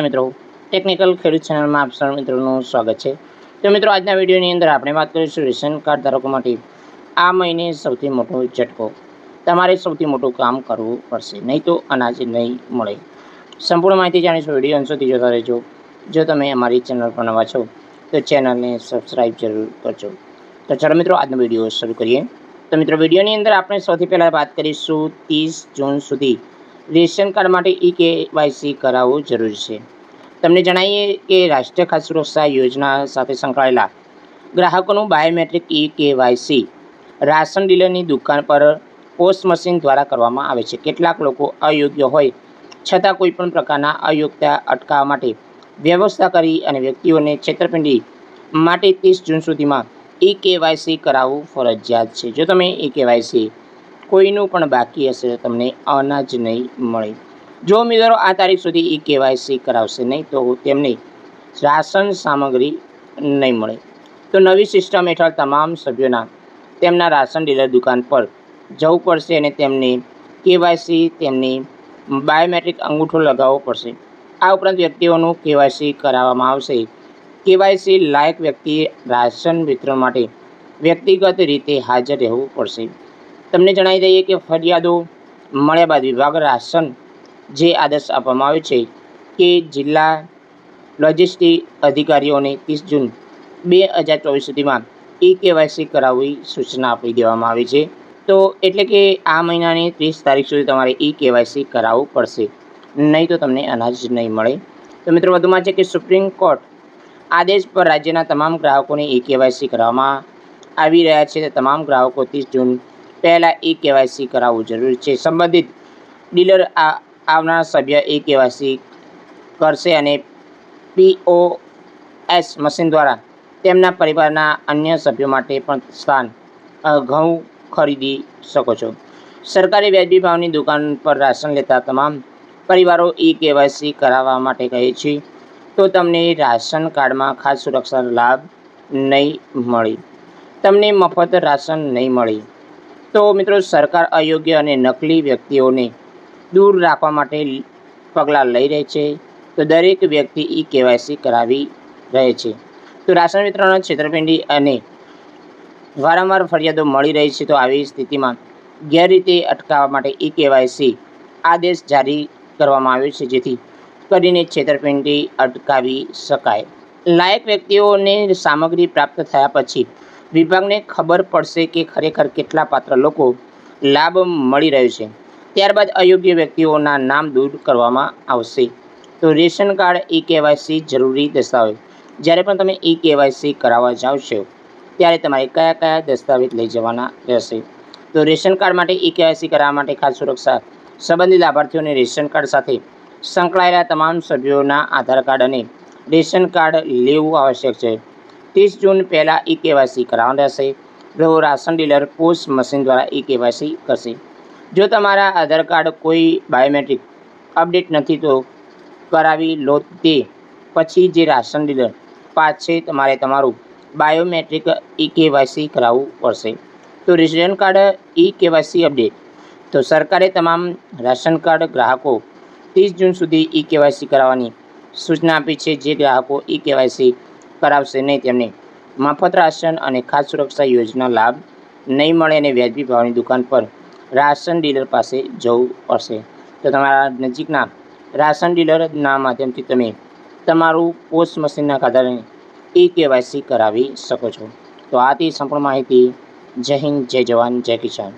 મિત્રો ટેકનિકલ ખેડૂત ચેનલમાં આપ સૌ મિત્રોનું સ્વાગત છે. તો મિત્રો, આજના વિડીયોની અંદર આપણે વાત કરીશું રેશન કાર્ડ ધારકો માટે આ મહિને સૌથી મોટો ઝટકો. તમારે સૌથી મોટું કામ કરવું પડશે, નહીં તો અનાજ નહીં મળે. સંપૂર્ણ માહિતી જાણીશું વીડિયો અંશોથી જોતા રહેજો. જો તમે અમારી ચેનલ પર નવા છો, તો ચેનલને સબસ્ક્રાઈબ જરૂર કરજો. તો ચાલો મિત્રો, આજનો વીડિયો શરૂ કરીએ. તો મિત્રો, વિડીયોની અંદર આપણે સૌથી પહેલાં વાત કરીશું ત્રીસ જૂન સુધી રેશન કાર્ડ માટે ઈ કેવાયસી કરાવવું જરૂરી છે. તમને જણાવીએ કે રાષ્ટ્રીય ખાદ્ય સુરક્ષા યોજના સાથે સંકળાયેલા ગ્રાહકોનું બાયોમેટ્રિક ઈ કેવાયસી રાશન ડીલરની દુકાન પર પોસ્ટ મશીન દ્વારા કરવામાં આવે છે. કેટલાક લોકો અયોગ્ય હોય છતાં કોઈપણ પ્રકારના અયોગ્યતા અટકાવવા માટે વ્યવસ્થા કરી અને વ્યક્તિઓને છેતરપિંડી માટે ત્રીસ જૂન સુધીમાં ઈ કેવાયસી કરાવવું ફરજિયાત છે. જો તમે ઈ કેવાયસી કોઈનું પણ બાકી હશે તો તમને અનાજ નહીં મળે. જો ઉમેદવારો આ તારીખ સુધી ઈ કેવાયસી કરાવશે નહીં, તો તેમને રાશન સામગ્રી નહીં મળે. તો નવી સિસ્ટમ હેઠળ તમામ સભ્યોના તેમના રાશન ડીલર દુકાન પર જવું પડશે અને તેમને કેવાયસી તેમની બાયોમેટ્રિક અંગૂઠો લગાવવો પડશે. આ ઉપરાંત વ્યક્તિઓનું કેવાયસી કરાવવામાં આવશે. કેવાયસી લાયક વ્યક્તિએ રાશન વિતરણ માટે વ્યક્તિગત રીતે હાજર રહેવું પડશે. તમને જણાવી દઈએ કે ફરિયાદો મળ્યા બાદ વિભાગ રાશન જે આદેશ આપવામાં આવ્યો છે કે જિલ્લા લોજિસ્ટિક અધિકારીઓને ત્રીસ જૂન બે હજાર ચોવીસ સુધીમાં ઈ કેવાયસી કરાવવી સૂચના આપી દેવામાં આવી છે. તો એટલે કે આ મહિનાની ત્રીસ તારીખ સુધી તમારે ઈ કેવાયસી કરાવવું પડશે. નહીં તો તમને અનાજ નહીં મળે. તો મિત્રો વધુમાં છે કે સુપ્રીમ કોર્ટ આદેશ પર રાજ્યના તમામ ગ્રાહકોને ઈ કેવાયસી કરાવવામાં આવી રહ્યા છે. તમામ ગ્રાહકો ત્રીસ જૂન પહેલાં ઈ કેવાયસી કરાવવું જરૂરી છે. સંબંધિત ડીલર આ, આવનાર સભ્ય ઈ કેવાયસી કરશે અને પીઓએસ મશીન દ્વારા તેમના પરિવારના અન્ય સભ્યો માટે પણ સ્થાન ઘઉં ખરીદી શકો છો. સરકારી વ્યાજબી ભાવની દુકાન પર રાશન લેતા તમામ પરિવારો ઈ કેવાયસી કરાવવા માટે કહે છે. તો તમને રાશન કાર્ડમાં ખાસ સુરક્ષા લાભ નહીં મળે. તમને મફત રાશન નહીં મળે. તો મિત્રો સરકાર અયોગ્ય અને નકલી વ્યક્તિઓને દૂર રાખવા માટે પગલાં લઈ રહી છે. તો દરેક વ્યક્તિ ઈ કેવાયસી કરાવી રહે છે. તો રાશન વિતરણ છેતરપિંડી અને વારંવાર ફરિયાદો મળી રહી છે તો આવી સ્થિતિમાં ગેરરીતિ અટકાવવા માટે ઈ કેવાયસી આદેશ જારી કરવામાં આવ્યો છે જેથી કરીને છેતરપિંડી અટકાવી શકાય. લાયક વ્યક્તિઓને સામગ્રી પ્રાપ્ત થયા પછી વિભાગને ખબર પડશે કે ખરેખર કેટલા પાત્ર લોકો લાભ મળી રહ્યો છે. ત્યારબાદ અયોગ્ય વ્યક્તિઓના નામ દૂર કરવામાં આવશે. તો રેશન કાર્ડ ઈ કેવાયસી જરૂરી દસ્તાવેજ. જ્યારે પણ તમે ઈ કેવાયસી કરાવવા જાઓ છો, ત્યારે તમારે કયા કયા દસ્તાવેજ લઈ જવાના રહેશે. તો રેશન કાર્ડ માટે ઈ કેવાયસી કરાવવા માટે ખાસ સુરક્ષા સંબંધિત લાભાર્થીઓને રેશન કાર્ડ સાથે સંકળાયેલા તમામ સભ્યોના આધાર કાર્ડ અને રેશન કાર્ડ લેવું આવશ્યક છે. ત્રીસ જૂન પહેલાં ઈ કેવાયસી કરાવવાનું રહેશે. જો રાશન ડીલર પોસ્ટ મશીન દ્વારા ઈ કેવાયસી કરશે. જો તમારા આધાર કાર્ડ કોઈ બાયોમેટ્રિક અપડેટ નથી, તો કરાવી લો તે. પછી જે રાશન ડીલર પાસે તમારે તમારું બાયોમેટ્રિક ઈ કેવાયસી કરાવવું પડશે. તો ration card E KYC update. તો સરકારે તમામ રાશન કાર્ડ ગ્રાહકો ત્રીસ જૂન સુધી ઈ કેવાયસી કરાવવાની સૂચના આપી છે. જે ગ્રાહકો ઈ કેવાયસી કરાવશે નહીં, તેમને મફત રાશન અને ખાદ્ય સુરક્ષા યોજના લાભ નહીં મળે અને વ્યાજબી ભાવની દુકાન પર રાશન ડીલર પાસે જવું પડશે. તો તમારા નજીકના રાશન ડીલરના માધ્યમથી તમે તમારું પોસ્ટ મશીનના આધારે ઈ કેવાયસી કરાવી શકો છો. તો આથી સંપૂર્ણ માહિતી. જય હિન્દ, જય જવાન, જય કિસાન.